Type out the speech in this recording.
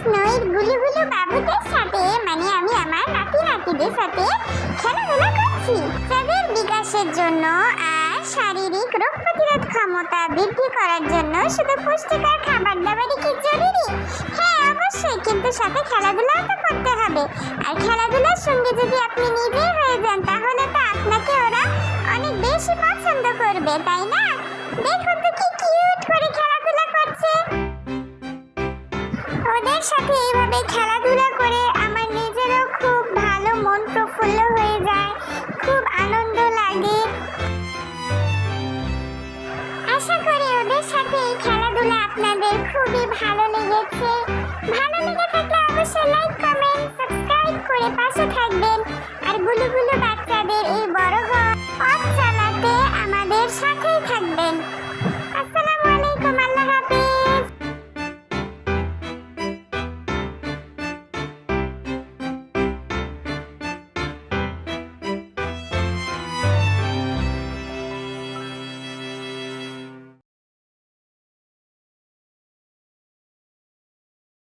স্নোয়ের গুলু বাবুদের সাথে মানে আমি আমার নাতি নাতিদের সাথে খেলাধুলা করছি। তাদের বিকাশের জন্য আর শারীরিক রোগ প্রতিরোধ ক্ষমতা বৃদ্ধি করার জন্য শুধু পুষ্টিকর খাবার দাবারই কি জরুরি? হ্যাঁ অবশ্যই, কিন্তু সাথে খেলাধুলাও তো করতে হবে। আর খেলাধুলার সঙ্গে যদি আপনি নিজে হয়ে যান, তাহলে তো আপনাকে ওরা অনেক বেশি পছন্দ করবে, তাই না? দেখুন ওদের সাথে এইভাবে খেলাধুলা করে আমার নিজেরও খুব ভালো মন প্রফুল্ল হয়ে যায়। খুব আনন্দ লাগে। আশা করি ওদের সাথে এই খেলাধুলা আপনাদের খুবই ভালো লেগেছে। ভালো লেগে থাকলে অবশ্যই লাইক কমেন্ট সাবস্ক্রাইব করে পাশে থাকবেন। আর গুলু গুলু বাচ্চাদের এই বড়